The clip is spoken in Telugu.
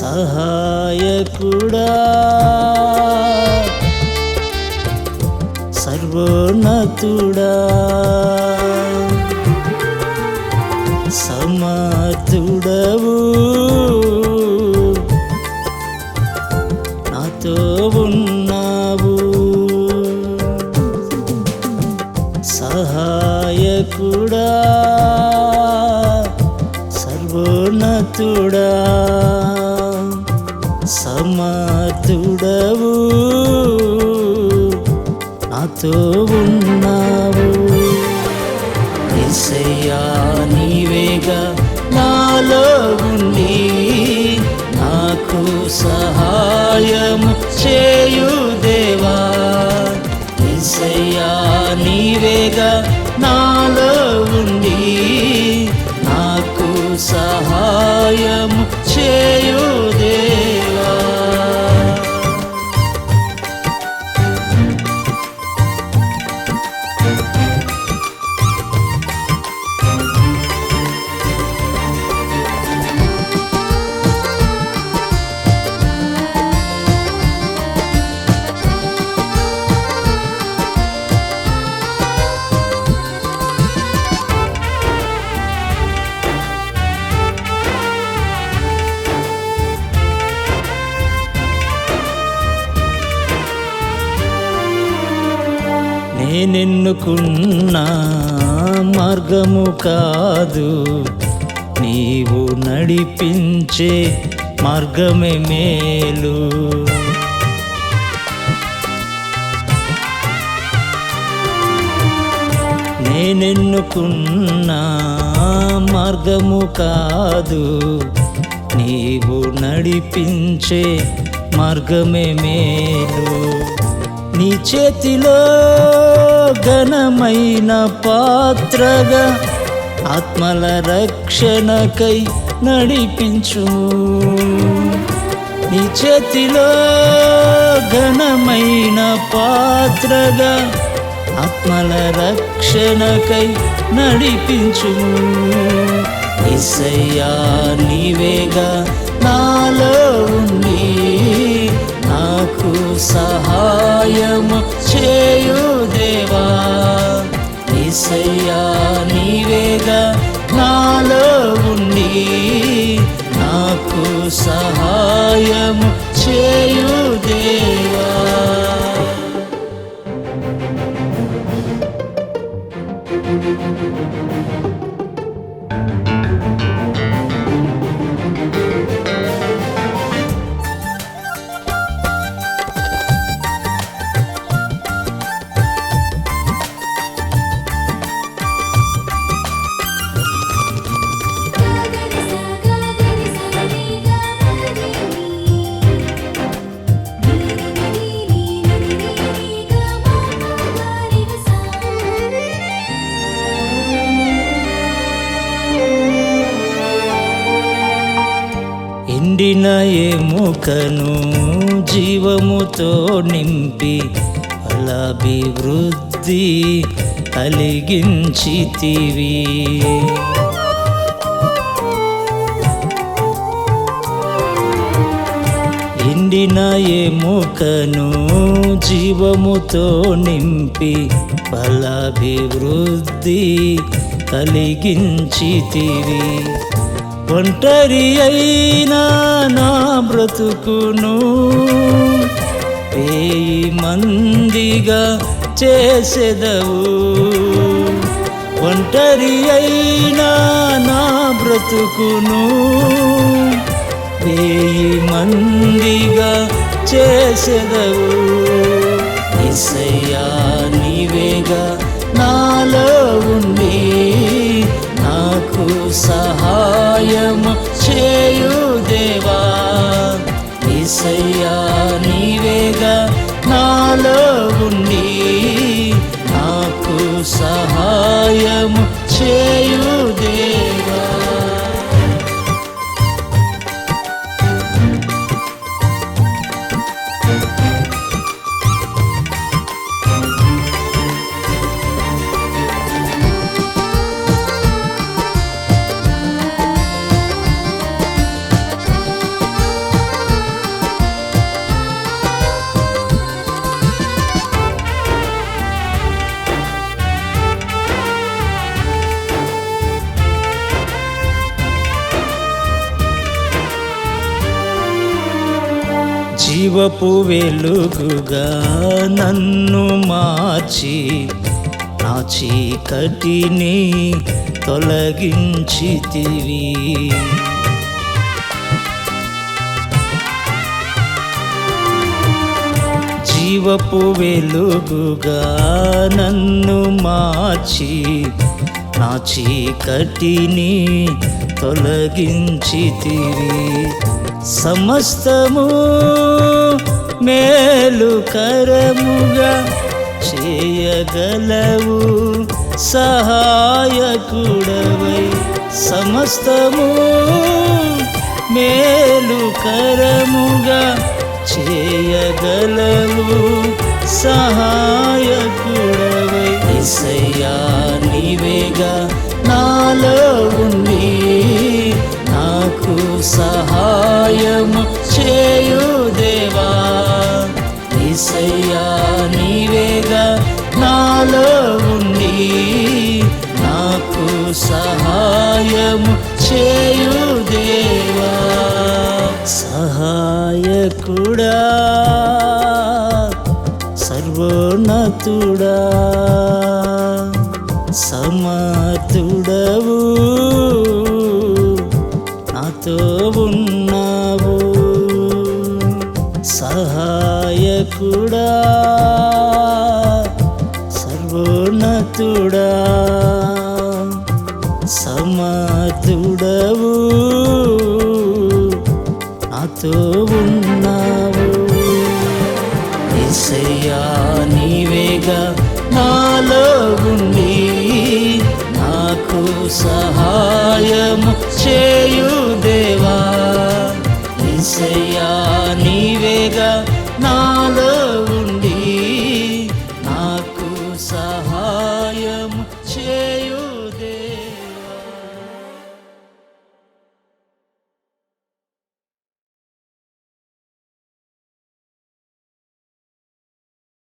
సహాయకుడా. సర్వోన్నతుడా. సమర్థుడవు నాతో ఉన్నావు. సహాయకుడా. సర్వోన్నతుడా. సమర్థుడవు నాతో ఉన్నావు. ఎసయ్యా నీవేగా నాలో నేనెన్నుకున్న మార్గము కాదు. నీవు నడిపించే మార్గమే మేలు. నేనెన్నుకున్న మార్గము కాదు. నీవు నడిపించే మార్గమే మేలు. నీ చేతిలో ఘనమైన పాత్రగా ఆత్మల రక్షణకై నడిపించు. నీ చేతిలో ఘనమైన పాత్రగా ఆత్మల రక్షణకై నడిపించు. ఇసయ్యా నీవేగా నాలో సహాయము చేయు దేవా. ఇసయ్యా నీవేగా నాలో ఉండి నాకు సహాయము చేయు దేవా. ఎండిన ఎముకను జీవముతో నింపి ఫలాభివృద్ధి కలిగించితివి. ఎండిన ఎముకను జీవముతో నింపి ఫలాభివృద్ధి కలిగించితివి. ఒంటరి అయినా నా బ్రతుకును వేయి మందిగా చేసెదవు. ఒంటరి అయినా నా బ్రతుకును వేయి మందిగా చేసెదవు. ఇసయ్యా నీవేగా నాలో ఉండి నాకు సా చేయు జీవపు వెలుగుగా నన్ను మార్చి నా చీకటిని తొలగించితివి. జీవపు వెలుగుగా నన్ను మార్చి నా చీకటిని తొలగించితివి. సమస్తము మేలుకరముగా చేయగలవు. సహాయకుడవై సమస్తము మేలుకరముగా చేయగలవు. సహాయకుడవై ఇసయ్యా నీవేగా నాలో ఉండి మాకు సహాయము చేయు దేవా. ఇసయ్యా నీవేగా నాలో ఉండి నాకు సహాయము చేయు దేవా. సహాయకుడా సర్వోన్నతుడా సమా సహాయకుడా సర్వోన్నతుడా సమతుడవు. నాతో ఉన్నావు. ఎసయ్యా నీవేగా నాలో ఉండి నాకు సహాయము చే